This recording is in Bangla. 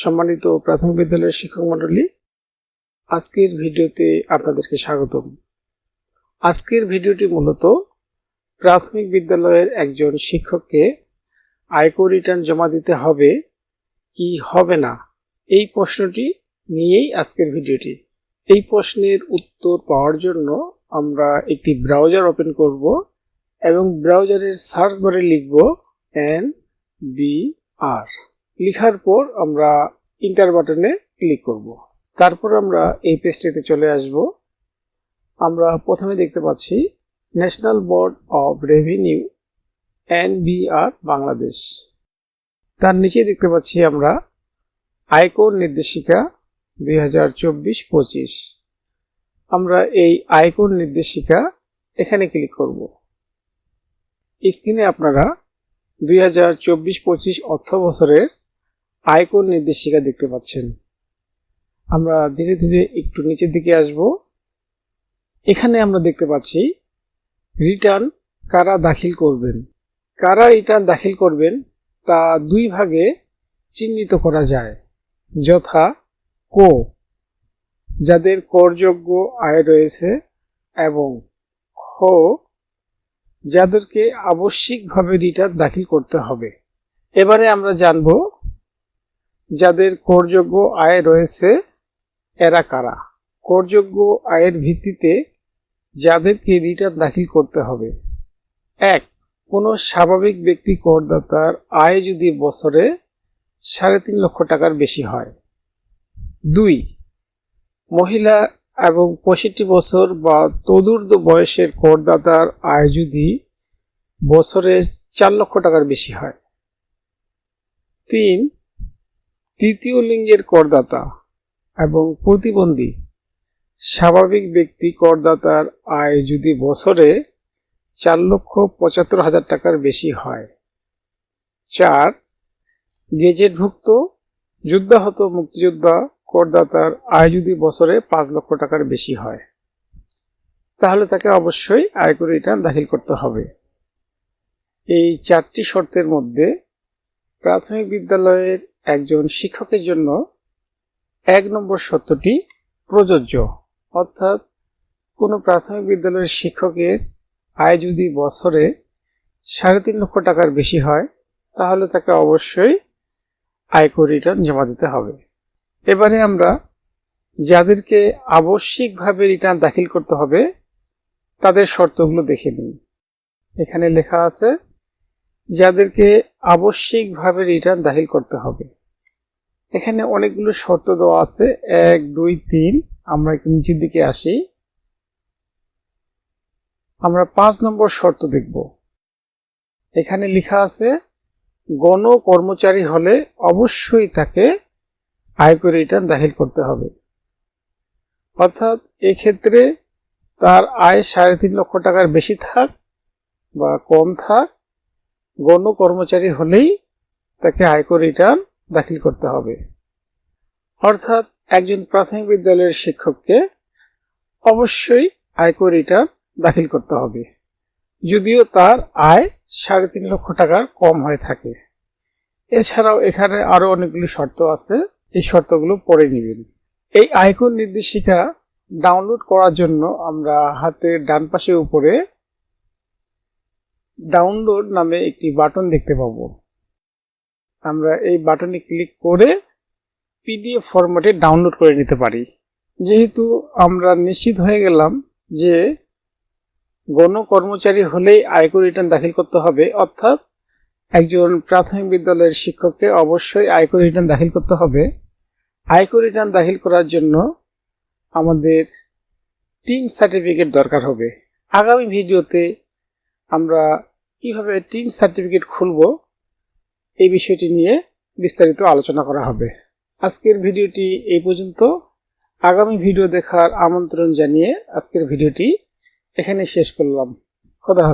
সম্মানিত প্রাথমিক বিদ্যালয়ের শিক্ষক মণ্ডলী, আজকের ভিডিওতে আপনাদেরকে স্বাগতম। আজকের ভিডিওটি মূলত প্রাথমিক বিদ্যালয়ের একজন শিক্ষককে আয়কর রিটার্ন জমা দিতে হবে, কি হবে না, এই প্রশ্নটি নিয়েই আজকের ভিডিওটি। এই প্রশ্নের উত্তর পাওয়ার জন্য আমরা একটি ব্রাউজার ওপেন করব এবং ব্রাউজারের সার্চ বারে লিখব এন বি আর। লিখার পর আমরা ইন্টার বাটনে ক্লিক করব। তারপর আমরা এই পেজটিতে চলে আসব। আমরা প্রথমে দেখতে পাচ্ছি national board of revenue NBR Bangladesh তার নিচে দেখতে পাচ্ছি আমরা আয়কর নির্দেশিকা দুই হাজার চব্বিশ পঁচিশ। আমরা এই আয়কর নির্দেশিকা এখানে ক্লিক করব। স্ক্রিনে আপনারা দুই হাজার চব্বিশ পঁচিশ অর্থ বছরের আয়কর নির্দেশিকা দেখতে পাচ্ছেন। আমরা ধীরে ধীরে একটু নিচের দিকে আসব। এখানে আমরা দেখতে পাচ্ছি রিটার্ন কারা দাখিল করবেন? কারা রিটার্ন দাখিল করবেন তা দুই ভাগে চিহ্নিত করা যায়। যথা কো, যাদের করযোগ্য আয় রয়েছে এবং খ, যাদেরকে আবশ্যিকভাবে রিটার্ন দাখিল করতে হবে। এবারে আমরা জানব যাদের করযোগ্য আয় রয়েছে, এরা কারা? করযোগ্য আয়ের ভিত্তিতে যাদেরকে রিটার্ন দাখিল করতে হবে। এক, কোনো স্বাভাবিক ব্যক্তি করদাতার আয় যদি বছরে সাড়ে তিন লক্ষ টাকার বেশি হয়। দুই, মহিলা এবং পঁয়ষট্টি বছর বা তদুর্ধ বয়সের করদাতার আয় যদি বছরে চার লক্ষ টাকার বেশি হয়। তিন তৃতীয় লিঙ্গের করদাতা এবং প্রতিবন্ধী। স্বাভাবিক ব্যক্তি করদাতার আয় যদি বছরে চার লক্ষ পঁচাত্তর হাজার টাকার বেশি হয়। চার, গেজেটভুক্ত, যুদ্ধাহত মুক্তিযোদ্ধা করদাতার আয় যদি বছরে পাঁচ লক্ষ টাকার বেশি হয়। তাহলে তাকে অবশ্যই আয়কর রিটার্ন দাখিল করতে হবে। এই চারটি শর্তের মধ্যে প্রাথমিক বিদ্যালয়ের একজন শিক্ষকের জন্য এক নম্বর শর্তটি প্রযোজ্য। অর্থাৎ কোনো প্রাথমিক বিদ্যালয়ের শিক্ষকের আয় যদি বছরে সাড়ে তিন লক্ষ টাকার বেশি হয়, তাহলে তাকে অবশ্যই আয়কর রিটার্ন জমা দিতে হবে। এবারে আমরা যাদেরকে আবশ্যিকভাবে রিটার্ন দাখিল করতে হবে, তাদের শর্তগুলো দেখে নিই। এখানে লেখা আছে, যাদেরকে আবশ্যিকভাবে রিটার্ন দাখিল করতে হবে। এখানে অনেকগুলো শর্ত দেওয়া আছে। এক, দুই, তিন। আমরা একটু নিচের দিকে আসি। আমরা পাঁচ নম্বর শর্ত দেখব। এখানে লেখা আছে গণ কর্মচারী হলে অবশ্যই তাকে আয়কর রিটার্ন দাখিল করতে হবে। অর্থাৎ এক্ষেত্রে তার আয় সাড়ে তিন লক্ষ টাকার বেশি থাক বা কম থাক গণ কর্মচারী হলেই তাকে আয়কর রিটার্ন দাখিল করতে হবে। অর্থাৎ একজন প্রাথমিক বিদ্যালয়ের শিক্ষককে অবশ্যই আয়কর রিটার্ন দাখিল করতে হবে। যদিও তার আয় সাড়ে তিন লক্ষ টাকার কম হয়ে থাকে। এছাড়াও এখানে আরও অনেকগুলি শর্ত আছে। এই শর্তগুলো পরে নেবেন। এই আয়কর নির্দেশিকা ডাউনলোড করার জন্য আমরা হাতের ডান পাশে উপরে ডাউনলোড নামে একটি বাটন দেখতে পাবো। আমরা এই বাটনে ক্লিক করে পিডিএফ ফরম্যাটে ডাউনলোড করে নিতে পারি। যেহেতু আমরা নিশ্চিত হয়ে গেলাম যে গণ কর্মচারী হলেই আয়কর রিটার্ন দাখিল করতে হবে, অর্থাৎ একজন প্রাথমিক বিদ্যালয়ের শিক্ষককে অবশ্যই আয়কর রিটার্ন দাখিল করতে হবে। আয়কর রিটার্ন দাখিল করার জন্য আমাদের টিন সার্টিফিকেট দরকার হবে। আগামী ভিডিওতে আমরা কীভাবে টিন সার্টিফিকেট খুলব এই বিষয়টি নিয়ে বিস্তারিত আলোচনা করা হবে। আজকের ভিডিওটি এই পর্যন্ত। আগামী ভিডিও দেখার আমন্ত্রণ জানিয়ে আজকের ভিডিওটি এখানে শেষ করলাম। খোদা